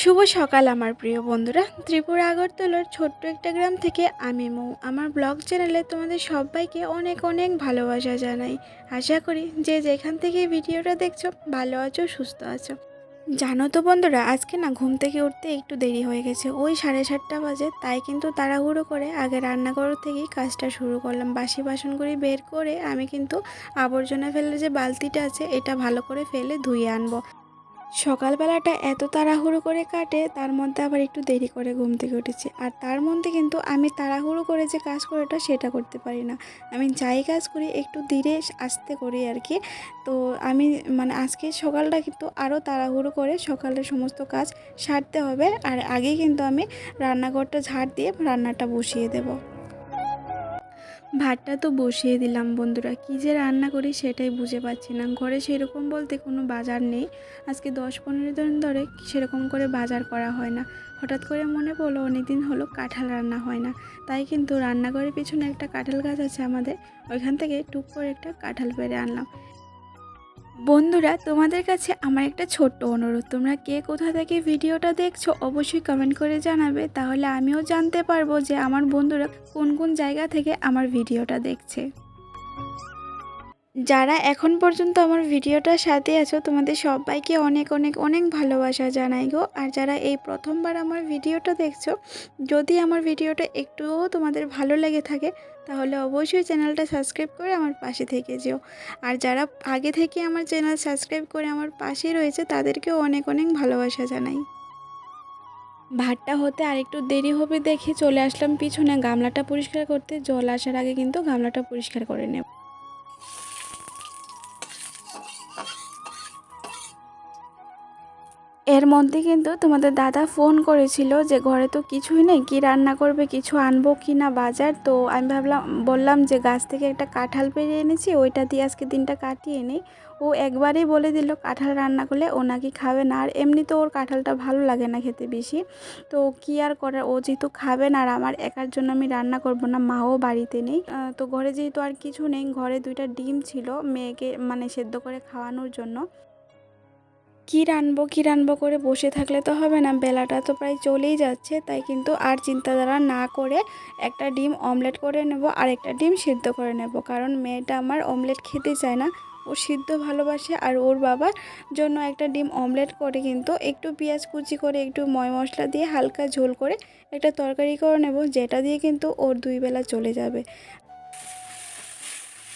শুভ সকাল আমার প্রিয় বন্ধুরা। ত্রিপুরা আগরতলার ছোট্ট একটা গ্রাম থেকে আমি মৌ। আমার ব্লগ চ্যানেলে তোমাদের সবাইকে অনেক অনেক ভালোবাসা জানাই। আশা করি যে যেখান থেকে ভিডিওটা দেখছ, ভালো আছো, সুস্থ আছো। জানো তো বন্ধুরা, আজকে না ঘুম থেকে উঠতে একটু দেরি হয়ে গেছে। ওই সাড়ে সাতটা বাজে, তাই কিন্তু তাড়াহুড়ো করে আগে রান্নাঘর থেকেই কাজটা শুরু করলাম। বাসি বাসনগুলি বের করে আমি কিন্তু আবর্জনা ফেলে যে বালতিটা আছে, এটা ভালো করে ফেলে ধুয়ে আনব। সকালবেলাটা এত তাড়াহুড়ো করে কাটে, তার মধ্যে আবার একটু দেরি করে ঘুম থেকে উঠেছি। আর তার মধ্যে কিন্তু আমি তাড়াহুড়ো করে যে কাজ করাটা সেটা করতে পারি না। আমি যাই কাজ করি একটু ধীরে আসতে করি আর কি। তো আমি মানে আজকে সকালটা কিন্তু আরও তাড়াহুড়ো করে সকালের সমস্ত কাজ সারতে হবে। আর আগেই কিন্তু আমি রান্নাঘরটা ঝাড় দিয়ে রান্নাটা বসিয়ে দেবো। ভাতটা তো বসিয়ে দিলাম বন্ধুরা। কী যে রান্না করি সেটাই বুঝে পাচ্ছি না। ঘরে সেরকম বলতে কোনো বাজার নেই। আজকে দশ পনেরো দিন ধরে সেরকম করে বাজার করা হয় না। হঠাৎ করে মনে পড়ল অনেক দিন হলো কাঁঠাল রান্না হয় না। তাই কিন্তু রান্নাঘরের পিছনে একটা কাঁঠাল গাছ আছে আমাদের। ওইখান থেকে টুক করে একটা কাঁঠাল পেরে আনলাম। বন্ধুরা, তোমাদের কাছে আমার একটা ছোট্ট অনুরোধ। তোমরা কে কোথা থেকে ভিডিওটা দেখছ অবশ্যই কমেন্ট করে জানাবে, তাহলে আমিও জানতে পারব যে আমার বন্ধুরা কোন কোন জায়গা থেকে আমার ভিডিওটা দেখছে। যারা এখন পর্যন্ত আমার ভিডিওটার সাথে আছো, তোমাদের সবাইকে অনেক অনেক অনেক ভালোবাসা জানাই গো। আর যারা এই প্রথমবার আমার ভিডিওটা দেখছ, যদি আমার ভিডিওটা একটুও তোমাদের ভালো লেগে থাকে, তাহলে অবশ্যই চ্যানেলটা সাবস্ক্রাইব করে আমার পাশে থেকে যেও। আর যারা আগে থেকে আমার চ্যানেল সাবস্ক্রাইব করে আমার পাশে রয়েছে, তাদেরকেও অনেক অনেক ভালোবাসা জানাই। ভাতটা হতে আরেকটু দেরি হবে দেখে চলে আসলাম পিছনে। গামলাটা পরিষ্কার করতে, জল আসার আগে কিন্তু গামলাটা পরিষ্কার করে নেব। এর মধ্যে কিন্তু তোমাদের দাদা ফোন করেছিল যে ঘরে তো কিছুই নেই, কি রান্না করবে, কিছু আনব কি না বাজার। তো আমি ভাবলাম, বললাম যে গাছ থেকে একটা কাঁঠাল পেরে এনেছি, ওইটা দিয়ে আজকে দিনটা কাটিয়ে নেই। ও একবারেই বলে দিল, কাঁঠাল রান্না করলে ও নাকি খাবে না। আর এমনি তো ওর কাঁঠালটা ভালো লাগে না খেতে বেশি। তো কি আর করার, ও যেহেতু খাবে না, আর আমার একার জন্য আমি রান্না করব না, মাও বাড়িতে নেই। তো ঘরে যেহেতু আর কিছু নেই, ঘরে দুইটা ডিম ছিল মেয়েকে মানে সেদ্ধ করে খাওয়ানোর জন্য। কী রানবো কী রানবো করে বসে থাকলে তো হবে না। বেলাটা তো প্রায় চলেই যাচ্ছে, তাই কিন্তু আর চিন্তাধারা না করে একটা ডিম অমলেট করে নেব, আর একটা ডিম সিদ্ধ করে নেব। কারণ মেয়েটা আমার অমলেট খেতে চায় না। ও সিদ্ধ ভালোবাসে, আর ওর বাবার জন্য একটা ডিম অমলেট করে কিন্তু একটু পেঁয়াজ কুচি করে, একটু ময় মশলা দিয়ে হালকা ঝোল করে একটা তরকারি করে নেব, যেটা দিয়ে কিন্তু ওর দুই বেলা চলে যাবে।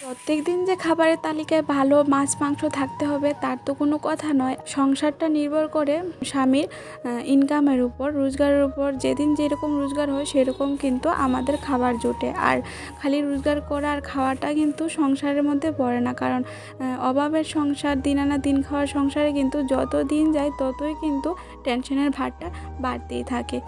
প্রত্যেক দিন যে খাবারের তালিকায় ভালো মাছ, মাংস থাকতে হবে, তার তো কোনো কথা নয়। সংসারটা নির্ভর করে স্বামীর ইনকামের উপর, রোজগারের উপর। যেদিন যেরকম রোজগার হয়, সেরকম কিন্তু আমাদের খাবার জোটে। আর খালি রোজগার করা আর খাওয়াটা কিন্তু সংসারের মধ্যে পড়ে না। কারণ অভাবের সংসার, দিন আনা দিন খাওয়ার সংসারে কিন্তু যত দিন যায়, ততই কিন্তু টেনশনের ভারটা বাড়তেই থাকে।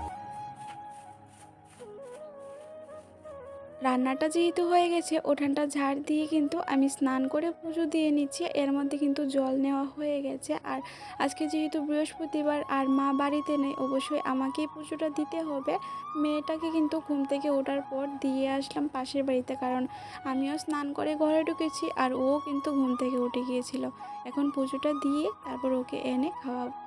রান্নাটা যেহেতু হয়ে গেছে উঠানটা ঝাড় দিয়ে কিন্তু আমি স্নান করে পুজো দিয়ে নিচ্ছি। এর মধ্যে কিন্তু জল নেওয়া হয়ে গেছে। আর আজকে যেহেতু বৃহস্পতিবার আর মা বাড়িতে নেই, অবশ্যই আমাকেই পুজোটা দিতে হবে। মেয়েটাকে কিন্তু ঘুম থেকে ওঠার পর দিয়ে আসলাম পাশের বাড়িতে। কারণ আমিও স্নান করে ঘরে ঢুকেছি আর ও কিন্তু ঘুম থেকে উঠে গিয়েছিল। এখন পুজোটা দিয়ে তারপর ওকে এনে খাওয়াবো।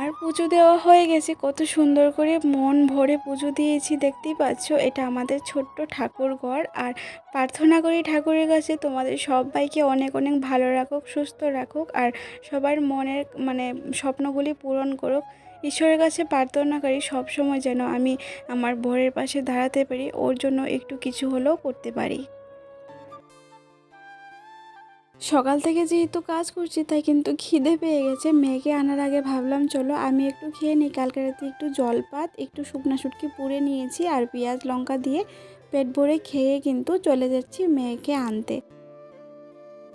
আমার পুজো দেওয়া হয়ে গেছে। কত সুন্দর করে মন ভরে পুজো দিয়েছি, দেখতেই পাচ্ছ? এটা আমাদের ছোট্ট ঠাকুর ঘর। আর প্রার্থনা করি ঠাকুরের কাছে, তোমাদের সবাইকে অনেক অনেক ভালো রাখুক, সুস্থ রাখুক, আর সবার মনের মানে স্বপ্নগুলি পূরণ করুক। ঈশ্বরের কাছে প্রার্থনা করি সবসময় যেন আমি আমার ভোরের পাশে দাঁড়াতে পারি, ওর জন্য একটু কিছু হলেও করতে পারি। সকাল থেকে যেহেতু কাজ করছি, তাই কিন্তু খিদে পেয়ে গেছে। মেয়েকে আনার আগে ভাবলাম, চলো আমি একটু খেয়ে নিই। কালকে রাতে একটু জলপাত, একটু শুকনা শুটকি পুড়ে নিয়েছি আর পেঁয়াজ লঙ্কা দিয়ে পেট ভরে খেয়ে কিন্তু চলে যাচ্ছি মেয়েকে আনতে।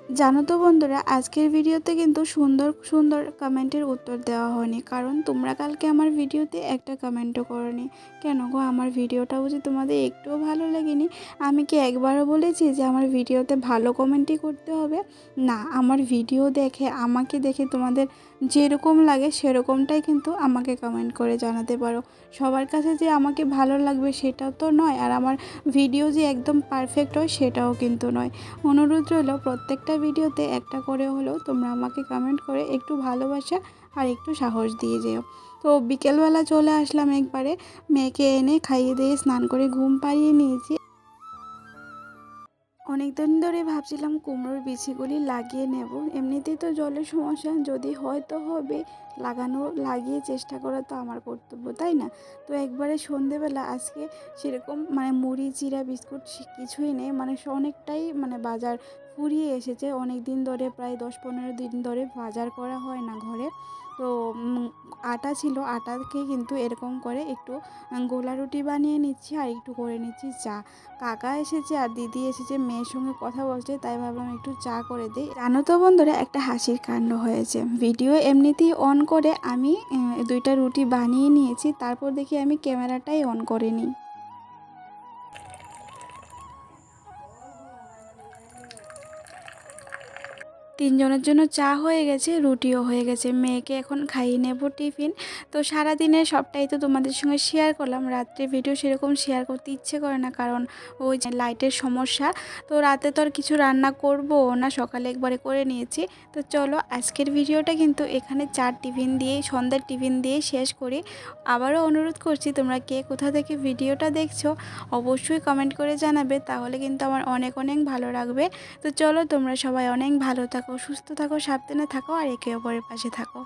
জানো তো বন্ধুরা, আজকের ভিডিওতে কিন্তু সুন্দর সুন্দর কমেন্টের উত্তর দেওয়া হয়নি। কারণ তোমরা কালকে আমার ভিডিওতে একটা কমেন্টও করনি। কেন গো? আমার ভিডিওটাও যে তোমাদের একটুও ভালো লাগেনি। আমি কি একবারও বলেছি যে আমার ভিডিওতে ভালো কমেন্টই করতে হবে? না, আমার ভিডিও দেখে, আমাকে দেখে তোমাদের যেরকম লাগে সেরকমটাই কিন্তু আমাকে কমেন্ট করে জানাতে পারো। সবার কাছে যে আমাকে ভালো লাগবে সেটাও তো নয়, আর আমার ভিডিও যে একদম পারফেক্ট হয় সেটাও কিন্তু নয়। অনুরোধ রইল, প্রত্যেকটা ভিডিওতে একটা করে হলেও তোমরা আমাকে কমেন্ট করে একটু ভালোবাসা আর একটু সাহস দিয়ে যেও। তো বিকেলবেলা চলে আসলাম একবারে, মেয়েকে এনে খাইয়ে দিয়ে স্নান করে ঘুম পাড়িয়ে নিয়েছি। অনেক দিন ধরে ভাবছিলাম কুমড়োর বিচিগুলি লাগিয়ে নেব। এমনিতেই তো জলের সমস্যা, যদি হয় তো হবে। লাগানো, লাগিয়ে চেষ্টা করা তো আমার কর্তব্য, তাই না? তো একবারে সন্ধেবেলা, আজকে সেরকম মানে মুড়ি, চিরা, বিস্কুট কিছুই নেই। মানে অনেকটাই মানে বাজার ফুরিয়ে এসেছে। অনেক দিন ধরে, প্রায় দশ পনেরো দিন ধরে বাজার করা হয় না ঘরে। তো আটা ছিল আটাকে কিন্তু এরকম করে একটু গোলা রুটি বানিয়ে নিচ্ছি আর একটু করে নিচ্ছি চা। কাকা এসেছে আর দিদি এসেছে, মেয়ের সঙ্গে কথা বলছে, তাই ভাবলাম একটু চা করে দিই। জানো তো বন্ধুরা, একটা হাসির কাণ্ড হয়েছে। ভিডিও এমনিতেই অন করে আমি দুইটা রুটি বানিয়ে নিয়েছি, তারপর দেখি আমি ক্যামেরাটাই অন করে নিই। তিনজনের জন্য চা হয়ে গেছে, রুটিও হয়ে গেছে। মেয়েকে এখন খাইয়ে নেব টিফিন। তো সারা দিনে সবটাই তো তোমাদের সঙ্গে শেয়ার করলাম। রাত্রে ভিডিও সেরকম শেয়ার করতে ইচ্ছে করে না, কারণ ওই যে লাইটের সমস্যা। তো রাতে তো আর কিছু রান্না করব না, সকালে একবারে করে নিয়েছি। তো চলো আজকের ভিডিওটা কিন্তু এখানে চার টিফিন দিয়ে সন্ধ্যার টিফিন দিয়ে শেষ করি। আবারও অনুরোধ করছি, তোমরা কে কোথা থেকে ভিডিওটা দেখছ, অবশ্যই কমেন্ট করে জানাবে। তাহলে কিন্তু আমার অনেক অনেক ভালো লাগবে। তো চলো তোমরা সবাই অনেক ভালো থাকো সুস্থ থাকো সাবধানে থাকো আর একে অপরের পাশে থাকো।